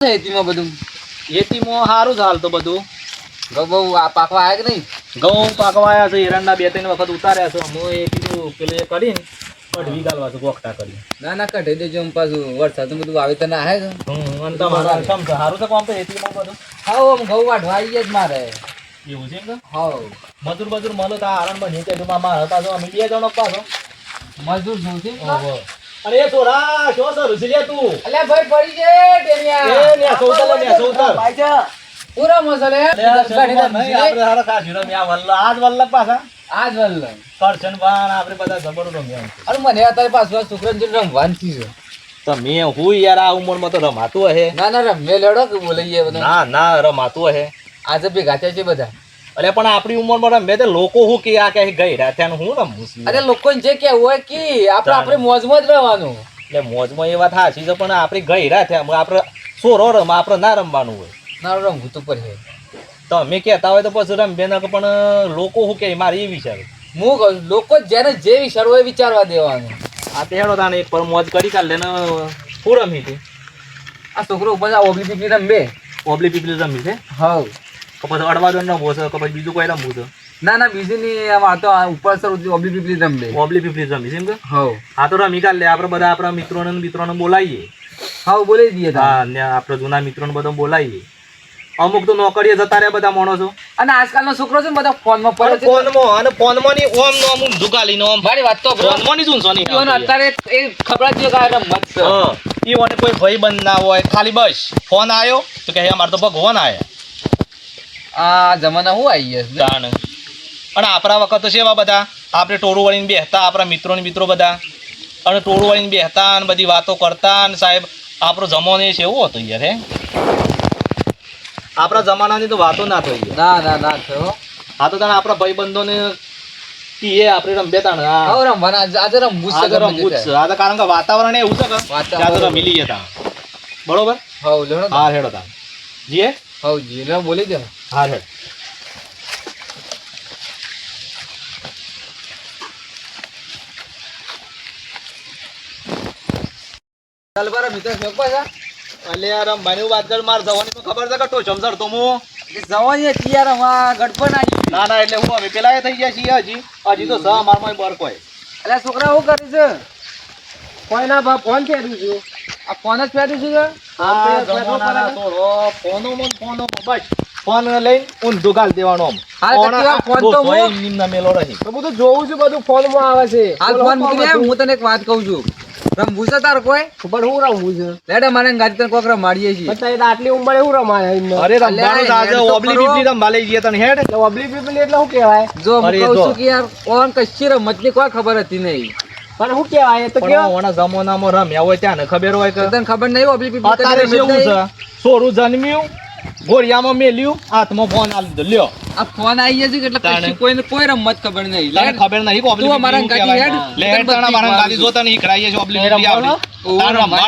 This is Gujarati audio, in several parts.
ખેતીમાં બધું? ખેતીમાં સારું જ હાલ તો બધું ઘઉં બહુ પાકવા આવ્યા કે નહીં? ઘઉં પાકવાયા છે એરંડા બે ત્રણ વખત ઉતાર્યા છે. હું એ કીધું પેલું એ કરીને અઢવી ગાલવા છે ગોખતા કરી ના ના કઢી દેજો આમ પાછું વરસાદ બધું વાવેતર ના આવે છે. અને તમારા સારું તો કોમ તો ખેતીમાં બધું? હા આમ ઘઉં વાઢવા આવી જ મારે. એવું છે કે? હા મજૂર મજૂર મળો તો આ આરણ બની કે હતા અમે બે જણો પાછો. મજદૂર જોઉં છે? ઓહો. અરે છોરા શું સર રુસી તું? અલ્યા ભાઈ પડી છે એ ને સૌતર ને સૌતર. સૌતર. પૂરા મસાલે આ આપણે હારા ખાસી રમ્યા. વલ્લ- આજ વલ્લભ પાછા. આજ વલ્લમ કરશન વાન આપણે બધા જબર રમ્યા અરે મને અત્યારે પાછું આ છોકરાને જોઈને રમવાનું થયું છે. તમે હું યાર આ ઉંમરમાં તો રમાતું હે ના ના રમે લેડો કે બોલાઈએ બધા. ના ના રમાતું હે આજે ભેગા થયા છે બધા. અરે પણ આપણી ઉંમરમાં રમે તે લોકો હું કે આ કે ગઈ રહ્યા હું રમું છું અરે લોકોને જે કેવું હોય કે આપણે આપણે મોજમાં જ રહેવાનું. એટલે મોજમાં એ વાત હાચી છે પણ આપણે ગઈ થયા આપણે સોરો રમ આપણે ના રમવાનું હોય. ના રમવું તો પડે. તમે કહેતા હોય તો પછી રમ બેન પણ લોકો શું કે મારે એ વિચાર. હું લોકો જેને જે વિચારવું હોય વિચારવા દેવાનું. આ તેડો તાને એક પર મોજ કરી કાઢ ને હું રમી હતી? આ છોકરો ઉપર ઓબલી પીપલી રમે. ઓબલી પીપલી રમી છે? કે પછી અડવા દો રમવો છે કે પછી બીજું કોઈ રમવું છે ના ના બીજી નહીં આમ આ તો આ ઉપર સર ઓબલી પીપલી રમે ઓબલી પીપલી રમી છે એમ કે? હવ હા તો રમી કાલે આપણે બધા આપણા મિત્રોને ને મિત્રોને બોલાવીએ હા બોલી દઈએ. હા ને આપણે જૂના મિત્રોને બધા બોલાવીએ અમુક તો નોકરીએ જતા રહ્યા બધા માણસો. અને આજકાલનો છોકરો છે બધા ફોનમાં પડે છે. ફોનમાં અને ફોનમાં ની ઓમ નો અમુક ઝુકાલીને ઓમ મારી વાત તો ફોનમાં ની શું સોની? ઈવોને અત્યારે એ ખબર જ છે કે રમત છે હા. ઈ ઓને કોઈ ભાઈ બંધ ના હોય ખાલી બસ. ફોન આવ્યો તો કે અમારે તો ભગવાન આયા. આ જમાના હું આવી ગયા જાણ. અને આપણા વખત તો સેવા બધા? આપણે ટોળું વળીને બેસતા આપણા મિત્રો ને મિત્રો બધા. અને ટોળું વળીને બેસતા અને બધી વાતો કરતા અને સાહેબ આપણો જમાનો એ છે એવો હતો યાર હે? આપણા જમાનાની તો વાતો ના થઈ ના ના ના થયો. આ તો તને આપણા ભાઈબંધોને કીએ આપણે રમબે તાણ હા. રમવાના આજે- રમવું છે રમવું છે. આ તો કારણ કે વાતાવરણ એવું છે કે વાતાવરણ. ત્યાં તો રમી લઈએ બરોબર? હા લેણો હા હેડો તા જીએ? હા જી બોલી દે હા હેડ ચાલ બરા મિત્ર શોખ પાછા. અલે યાર રમવાની વાત કર માર જવાની તો ખબર છે કે ટોચમ ચડતો હું જવાની હતી યાર અમાર ગડપણ આવી ના ના એટલે હું હવે પેલા એ થઈ ગયા છીએ હજી. હજી તો સ મારમાં બર કોઈ. એટલે છોકરા હું કરે છે? કોઈ ના બા ફોન ફેરું છું? આ ફોન જ ફેરી છું થોડો ફોનો મન ફોનો બસ. ફોન લઈને ઊંધું ગાલ દેવાનો આમ. ફોન કતી વાર આ ફોન તો દોસ્તો હું- એમ નીમના મેલો રહી. તો બધું જોઉં છું બધું ફોનમાં આવે છે. હાલ ફોન મૂકી હું તને એક વાત કહું છું. રમવું છે તાર કોઈ? ખબર હું રમવું છે. લેડે મારે ગાડી તને કોક રમાડીએ છીએ. બતાવી આટલી ઉંમરે હું રમાય અરે રમવાનું આજે ઓબલી બીબલી રમવા લઈ ગયા તને હેડ. એટલે અબલી એટલે શું કહેવાય? જો હું કહું છું કે યાર ઓન કશી રમતની કોઈ ખબર હતી નહીં. પણ શું કહેવાય તો કેવા ઓના જમાનામાં રમ્યા હોય ત્યાં ને ખબર હોય કે તને ખબર નહીં ઓબલી પીપલી અત્યારે કેવું છે. સોરું જન્મ્યું ગોળિયામાં મેલ્યું હાથમાં ફોન આલી દીધો લ્યો આ ફોન આવી જશે એટલે તાણે. કોઈને કોઈ રમત ખબર નહીં તને ખબર નહીં કો ઓબલી તું મારા ગાડી હેડ. લે હેડ તાણા મારા ગાડી જોતા નહીં ખરાઈએ છે ઓબલી તારે લે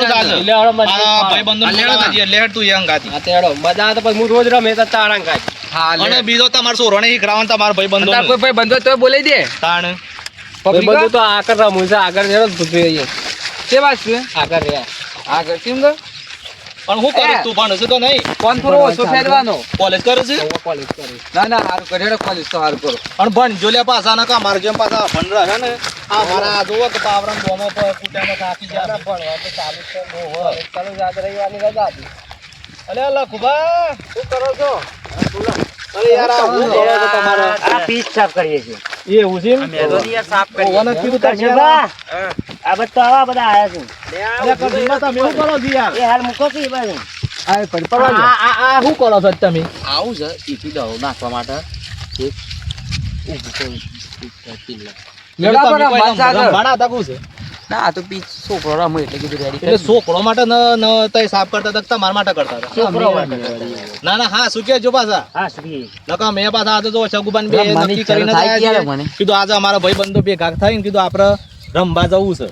જ આજે. એટલે હવે મજા આ આવે. ભાઈબંધોને આ લેડો બોલાવવા તાણ. જઈએ. લે તું યંગ ગાડી આ તેડો મજા આવે તો પછી હું રોજ રમે તો તારા ગાડી હા અને. બીજો તમારો કરાવન શીખડાવવાનો ભાઈ બંધો તાર કોઈ ભાઈ બંધો તો બોલાઈ દે તાણ. પબ્લિક બધું તો આગળ રમવું છે આગળ જરો તો જોઈએ કે વાત છે આગળ રે આગળ કેમ ગયો પણ હું કરું? તું ભણે છે તો નહીં. ફોન થોડો ઓછો ફેરવાનો. કોલેજ કરે છે? કોલેજ કરે ના ના હારું કરે કોલેજ તો હારું કરો. પણ ભણ જો લે પાછા ના કા મારે જેમ પાછા ભણ રહે ને. આ મારા આ જોવો કે પાવરમ બોમો પર કૂટ્યામાં થાકી જાય ભણવા તો ચાલુ છે ચાલુ યાદ આજ રજા હતી અલે લખુભા. શું કરો છો? અરે યાર આ હું કરો છો તમારો? આ પીસ સાફ કરીએ છીએ. એવું છે એમ? ઓવાને કીધું તમે યાર. આ બધા આવા બધા આયા છે. અલે કદીમાં તમે શું કરો છો યાર? એ હાલ મૂકો કે બાજુ. આ પડી પડવા આ આ આ શું કરો છો તમે? આવું છે ઈથી દવ નાખવા માટે. એક ઊભું કરું લેડા પર તમે કોઈ રમવા ચાલે. રમવાના હતા કોણ છે? ના તો પીચ છોકરો રમે એટલે કીધું રેડી એટલે છોકરો માટે ન ન તઈ સાફ કરતા તકતા મારા માટે કરતા હતા? છોકરો માટે. ના ના હા શું જો પાછા. હા શ્રી નકા મેં પાછા આજે જો શગુબાન બે નક્કી કરીને થાય? કીધું આજે અમારા ભાઈ બંધો ભેગા ને કીધું આપણે રમવા જવું છે.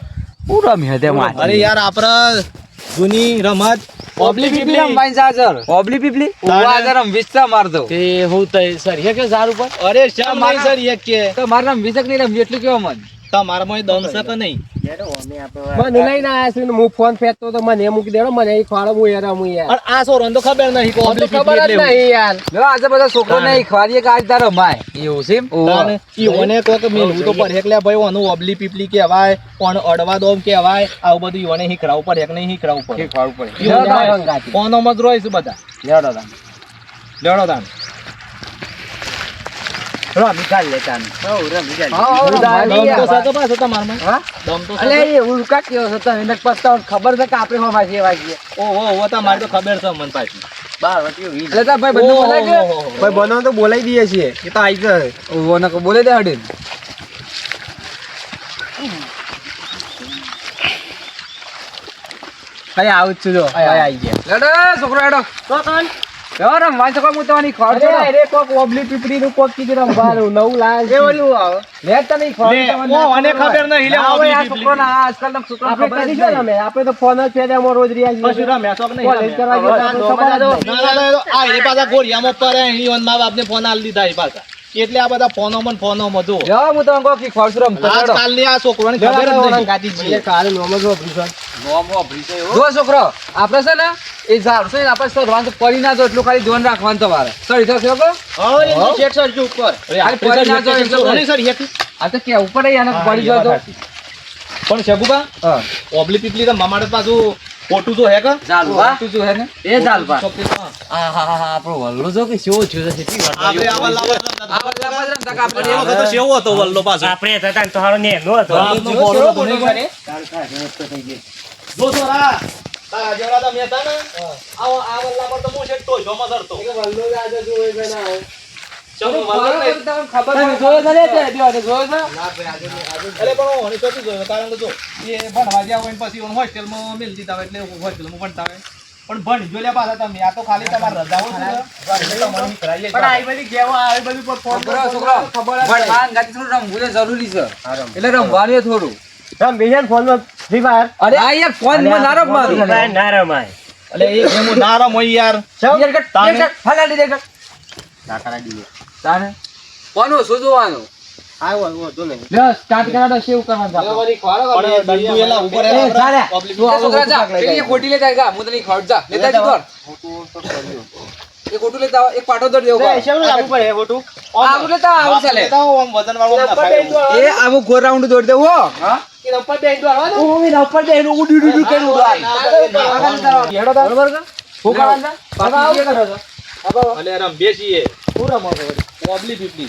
હું રમ્યો તે અરે યાર આપણે જૂની રમત ઓબલી પીપલી રમવાની ચાર્જર ઓબલી પીપલી? આજે રમવીશ છે માર દો. તે હું તો સર હે કે સારું પર અરે શા મારી સર એક કે તો મારા રમવીશ કે નહીં રમવી એટલું કેવો મન? તમારામાં એ દમ છે કે નહીં. મને લઈને આયા છે હું ફોન ફેંકતો તો મને મૂકી દેડો મને અહીં ખવાડો હું યાર હું યાર. આ છોરોને તો ખબર નહીં કે ઓબલી ખબર જ પીપલી એટલે નહીં યાર. લો આજે બધા છોકરો ને ખવાડીએ કે આજ તારો માય એવું છે એમ? ઈ ઓને કોક મેલવું તો પડે એટલે ભાઈ ઓનું ઓબલી પીપલી કહેવાય ઓન અડવા દોમ કહેવાય. આવું બધું ઓને હીકરાવું પડે કે નહીં હીકરાવું પડે. શીખવાડવું પડે. રોય ઓને. ઓનોમાં બધા. લેડો દાન લેડો તાન રમી કાઢ લે રમી કાઢ. હા, હા, તમારમાં હા? દમ તો અલે એ ઉલ્કા કેવો છે તને? એને પસ્તાવ ખબર છે કે આપણે હોમાં છે એવા છીએ ઓહો ઓહો તમારે તો ખબર છે મન પાછી. વટીઓ વીસ. એટલે તાર ભાઈ બંને બોલાય કે ઓહો. ભાઈ બંને તો બોલાઈ દઈએ છીએ એ તો આવી જાય ને બોલે દે હડે કઈ આવું જ છું જો કઈ આવી ગયા લેડો છોકરો હેડો તો કન યો રમવા છોકરો હું તમારી અરે કોક ઓબલી પીપળી નું કોક કીધું રમવાનું નવું લાલ એ વળ્યું આવે લે તને લે, ઓ, મને ખબર નહીં, લે, ઓબલી પીપળી. ના આજકાલ ના છોકરો આપણે ખબર જો રમે આપણે તો ફોન જ ફેર્યા રોજ રહ્યા છીએ કશું રમ્યા નહીં કોલેજ કરવા રમ્યા? જઈએ તો આપણે ખબર જ નહીં. ના, ના, ના, આ એ પાછા ગોળિયામાં પડે, એની ઓન મા બાપને ફોન આલી દીધા એ પાછા. એટલે આ બધા ફોનોમાં ફોનો ફોનોમાં જો. હું તમને કહું કે ખવાડશું રમતો હેડો. આજકાલની આ છોકરોને ખબર જ નહીં. કાલે નોમ. જો છોકરો આપણે છે ને એ ઝાડ છે આપણે સરવાનું પડી ના જો એટલું ખાલી ધ્યાન રાખવાનું તમારે. સરી ઉપર. પડી ના સર આ તો પડી પણ શગુબા હા. ઓબલી પીપલી તો મામાડે પાછું પોટું તો હે કે? ઝાલવા. તું શું હે ને? એ ઝાલવા. હા. હા હા હા, આપણો વલ્લો જો કે શેવો થયો છે, કેટલી વાર આપણે આવા લાવા રમતા હતા. આપણે શેવો વલ્લો પાછો. આપણે હતા તો હારો નેનો હતો. બોલો. જો છોરા, તારા જેવડા તમે હતા ને, આવો આ વલ્લા પર તો હું છે ધરતો. કે વલ્લો જ આજે જોવે તે? જોયું કારણ કે ને પણ ભણી જો લ્યા પાછા તમે આ તો ખાલી તમારે રજાઓ છે. ખબર રમવું જરૂરી છે. એટલે રમવાનું થોડું. રમ બીજા ને ફોનમાં ફ્રી ફાયર. અરે આ યાર ફોનમાં ના રમવાનું રમાય ના રમાય એટલે એ ગેમ ના રમો યાર. યાર કટ, તાને- યાર કટ, હાલ હાલ દે કટ. દાખલા દીએ. તાને? ફોન ઓછું જોવાનું? આવ્યો આવ્યો નહીં લે સ્ટાર્ટ કરાડો સેવ કરવાનું છે આપણે. વળી પણ દંડુ એલા ઉપર એ, જા તું આવો છોકરા જા પેલી ખોટી લેતા જા હું તને ખવડ જા. લેતા જી દોડ એ ખોટું લેતા આવો, એક પાટો દોડ દેવો લે, પડે આવું લેતા આવું ચાલે. એ આવું રાઉન્ડ દોડ દેવું હા. ઉપર ઉપર ઉડી ઉડી ઉડી. હેડો. બરોબર આવું. અલે રમ બેસીએ પૂરા મોટો ઓબલી પીપલી.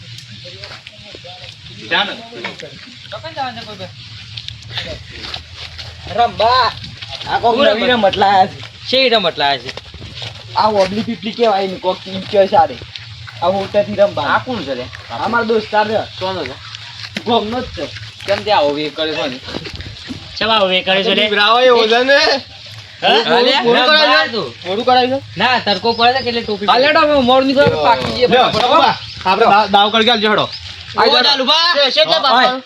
રમ્બા આખો નવી રમત લાયા છે. શેઈ રમત લાયા છે? આ ઓબલી પીપલી ટોપી દાવ કરી ગયા જડો આઈ જાઓ. છે, છે એટલે બાપા.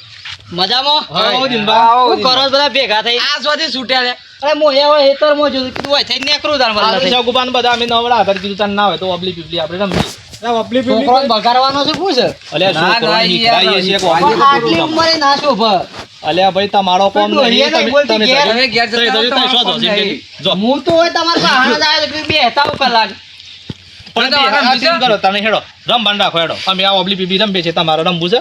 મજામાં? હા, ઓ દિનભા. આવો, શું કરો બધા ભેગા થઈ? આ સ્વાથી છૂટ્યા રે. અરે મોહે હવે હેતરમાં જોયું. કીધું હોય થઈ નીકળું તાર આપણે વલ્લા બધા અમે નવડા હતા કીધું ચાલ ના હોય તો ઓબલી પીપલી આપણે રમીએ. છોકરોને બગાડવાનો છે શું છે? અલ્યા ના, નીકળાઈએ છીએ યાર, કોણ? પણ આટલી ઉંમરે ના શોભે. અલ્યા ભાઈ તમારો કોમ નહીં તમે તમે તમે- શોધો, હું તો તમારા જાય કલાક પણ તો બે- આરામ આ બીજા? સીન કરો તમે હેડો રમવાનું રાખો હેડો અમે આ ઓબલી પીપલી રમીએ છીએ તમારે રમવું છે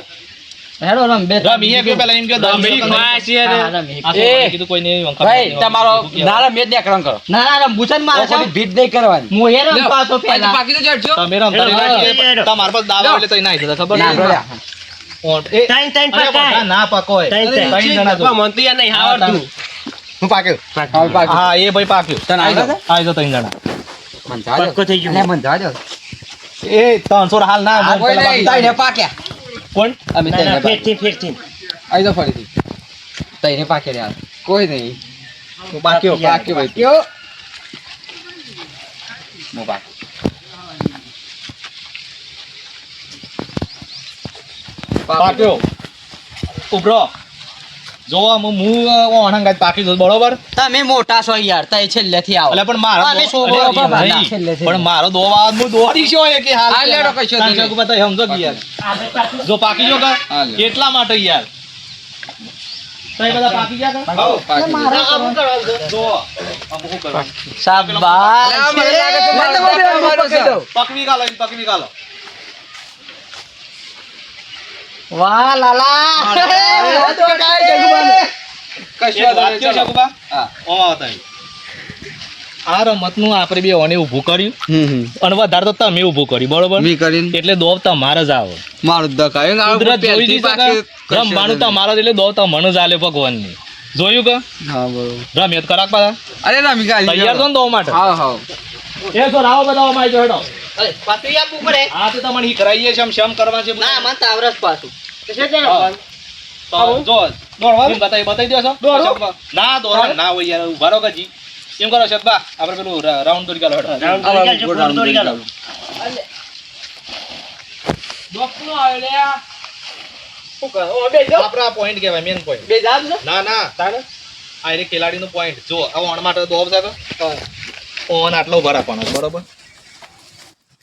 હેડો રમ બે રમીએ કે પેલા એમ કે દસ રમી મિનિટ છે રે. હા, કીધું કોઈ નહીં ભાઈ તમારો. મેચ ને કરો મારે નહીં કરવાની પછી તો જડજો તમે. તમારા દાવા એટલે જતા ખબર ના, એ- ત્રણ ત્રણ અરે ના પકોય. ત્રણ ત્રણ ત્રણ. જણા જો. હા, તારું. હું પાક્યો હા એ ભાઈ પાક્યો તને આવી. આઈ ત્રણ જણા. પક્કો થઈ ગયું. મને જાજો. એ ત્રણસો હાલ ના તઈને પાક્યા કોણ? અમે તઈને પાક્યા. ફેરથી ફેરથી. આઈ જાઓ ફરીથી. તઈને પાક્યા યાર કોઈ નહીં. પાક્યો પાક્યો પાક્યો પાક્યો ઉભરો. જો આમ હું ઓણંગાજ પાકી દઉં બરોબર તમે મોટા છો યાર તઈ છેલ્લેથી આવો એટલે પણ મારો અમે છોકરો અરે બાબા નહીં. ના, છેલ્લે છેલ્લે. પણ મારો દોવા હું દોડી શું કે હાલ હા, લેડો, કશો કારણ નહીં. કે સમજો કે યાર જો પાકી જો કા હા, લે. એટલા માટે યાર તો બધા પાકી ગયા કા? હાઉ, પાકી આ શું કરવાનું છે? જો આ શું કરવાનું? શાબાશ મને લાગે છે મારો બાપ મારો કહી દઉં. પકવી ગાલો પકવી ગાલો વાહ લાલા. કશો કાય વાત વાંધો કહો છે. શકુબા? હા. ઓમ આવતા અહીં. આ રમતનું આપણે બે ઓને ઊભું કર્યું. હમ હમ. અને વધારે તો તમે ઊભું કર્યું બરોબર? મી કરીને એટલે દોવ તમારે જ આવો. મારું દકાય ને કુદરત જોઈ દી શકે પાકી કશો રમવાનું તમારે જ એટલે દોવ તમને જ આલે ભગવાનની. જોયું કે. હા બરોબર. રમ્યત કરાક પાછા. અરે ના મી કાલી તૈયાર તો દોવ માટે? હા હા. એ તો રાવ બધા અમારી જો હેડો આપવું પડે. આ તો તમને ઈ કરાઈએ છે શમ કરવા છે ના મને તાવરસ પાછું. તો જો દોડવાનું? બતાવી બતાવી દો છો. ના દોડવાનું ના હોય યાર ઊભા રહો ગજી. એમ કરો શતબા આપણે પેલું રાઉન્ડ દોડી ગાલો રાઉન્ડ દોરી ગાલ. આપણા પોઈન્ટ કહેવાય મેન પોઈન્ટ બે જાવ છો ના ના. આ એટલે ખેલાડીનો પોઈન્ટ જો આ ઓણ માટે દોબ સાહેબ ઓન આટલો ભરા પણ બરોબર?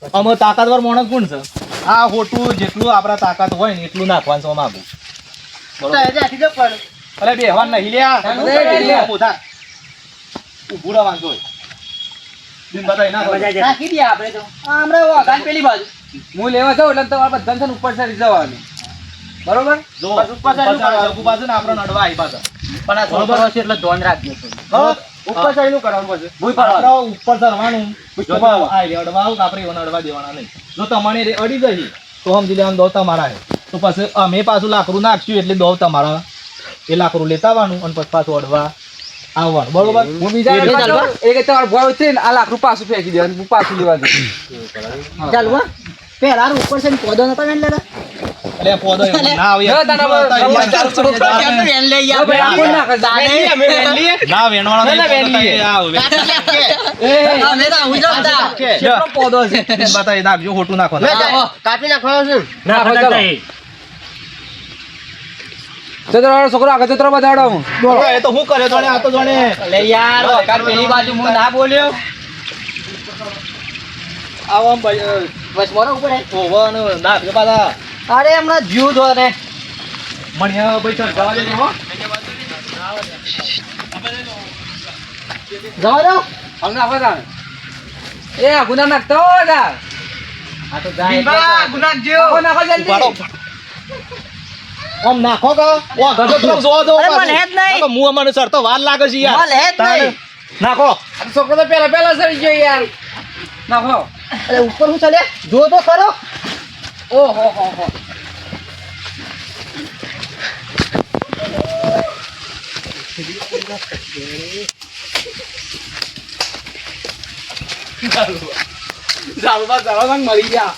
આમાં તાકાતવર માણસ કોણ છે? આ ખોટું જેટલું આપણા તાકાત હોય ને એટલું નાખવાનું છે માગું. બરોબર અરે બેહવાન નહીં લ્યા. રહેવાનું બાજુ. હું લેવા જાઉં એટલે તમારે ને ઉપર ચડી જવાનું બરોબર? જો ઉપર ને આપણે નડવા આવી પાછા. પણ આ છોકરો છે એટલે ધોન રાખજો? ઉપર ચડીનું કરવાનું પછી. ભૂઈ પાડવા. ઉપર ચડવાનું. જો આ રે, અડવા આવું આપણે એવાને અડવા દેવાના નહીં. જો તમારે રે અડી જઈ તો સમજી લેવાનું દો તમારા છે તો પછી અમે પાછું લાકડું નાખશું એટલે દો તમારા. એ લાકડું લેતા આવવાનું અને પછી પાછું અડવા આવવાનું. બરોબર? હું બીજા એક તમારે ભોય ઉતરીને આ લાકડું પાછું ફેંકી દેવાનું હું પાછું લેવા જઉં ચાલ પેલા ઉપર છે ને પોદો નતા ને લેતા એટલે પોદો ના આવે યાર. ના, ના, ના, ના, ના, ના, ના, ચાલે. વેન લઈ આપણે નાખે છે. ના વેણવાળા નહીં, ના, ના, વેણલીએ. થાય, આવે. અમે તો આવું જ. પોદો છે બતાવી નાખજો ખોટું નાખવાનું. કાપી નાખવાનો છે. ના, નાખો, ચાલો. રહો, છોકરો આગળ જતો રહો, બધાડો હું એ તો હું કરે? જોડે આ તો જોડે. લે યાર વખત પેલી બાજુ હું ના બોલ્યો. આવો ભાઈ બસ મોરો ઉપર હે. ઓવન નાખજો પાછા. અરે હમણાં જીવ જો ને મણિયા ભાઈ ચાલ જવા દેજો હો જવા દો હમણાં આપો તાણે. એ આ ગુના નાખતો જા આ તો જાય નાખો, નાખો જલ્દી. આમ નાખો કો ઓ ગજો તો જો દો અરે. મને હેત નહીં. નાખો, અમારે સર તો વાર લાગે છે યાર મને હેત. નહીં. નાખો આ તો છોકરો તો પેલા પેલા સરી ગયો યાર નાખો અરે ઉપર હું ચાલે જો તો ખરો ઓહો હો હો જાળવા જાળવા મળી ગયા.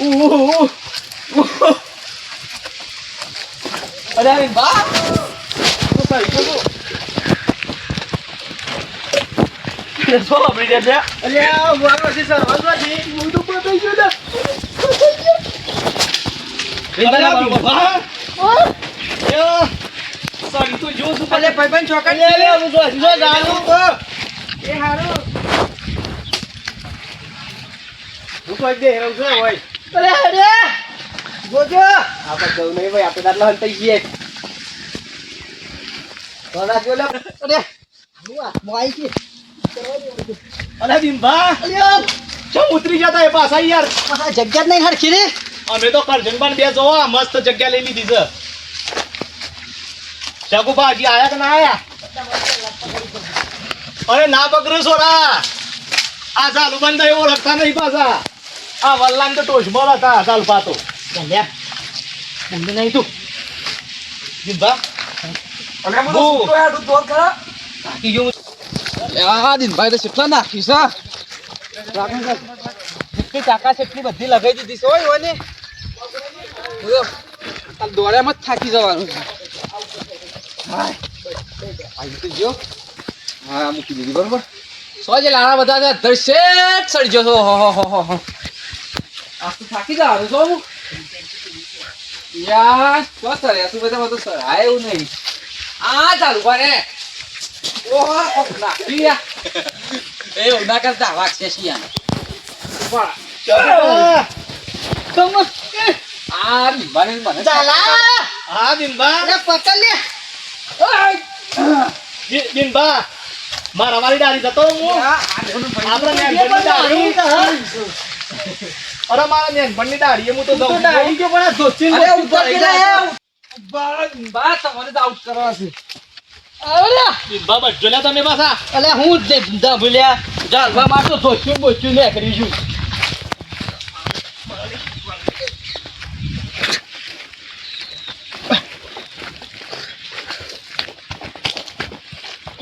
ઉહ. અરે બા. તો સરી ગયો શું આપણી જે છે અરે આ વાગો છે. સર વાગો છે હું તો પતાઈ ગયો. સરી તો જો છું અરે ભાઈ ભાઈ ચોકડ લે લે હું જો જો જાણું એ હારું હું કોઈ દે હેરાન છું હોય અરે અરે જોજો આપણે જવું નહીં જગ્યા નહીં હરખી રે. અમે તો કરજનબાન બે જોવા મસ્ત જગ્યા લઈ લીધી છે. શકુભા હજી આયા કે ના આયા? અરે ના પકડું છોરા. આ ચાલુ બંધ એવો લખતા નહીં પાછા. આ વલ્લાન તો ટોચમાં હતા ચાલ પાતો. લે. ઊંધું નહીં તું. હું આ દિનભાઈ તો કેટલા નાખી છે? જેટલી તાકાત છે એટલી બધી લગાવી દીધી છે હોય ને દોડ્યામાં જ થાકી જવાનું. આવી તો જો હા મૂકી દીધી બરોબર. સો જે લાણા બધા છે દર્શેટ સડી ગયો છો. હો હો હો હો આ તો થાકી જવાનું છો હું યાર તો સર તું બધા બધું સર આ એવું નહીં આ ચાલુ કરે ઓહો નાખી યા. એ એવું ના કરતા વાગશે શિયાળ. તમને આ મને મને હા બિનબા બિ- બિનબા મારા વાળી ડાળી જતો હું. આપણે નેનપણની દાઢી. અરે મારા નેનપણની દાઢીએ હું તો જઉં છું. અરે ઉપર કે લે, બા- બા તમારે તો આઉટ કરવા છે. બિનબા બચજો લ્યા તમે પાછા. અલે હું જ દબલ્યા ભૂલ્યા. જાલવા માં તો ધોચ્યું બોચ્યું ને કરીશું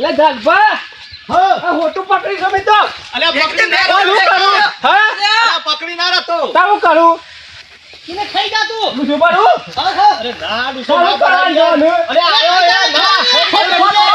એ લે હા. હોટું પકડી ગમે તો. અલે પકડી ના રાખો હા? પકડી ના રહો રાખો તારું કરું. કિને ખાઈ જા તું. મુજો બરું અરે ના મુજો ના અરે આયો ના.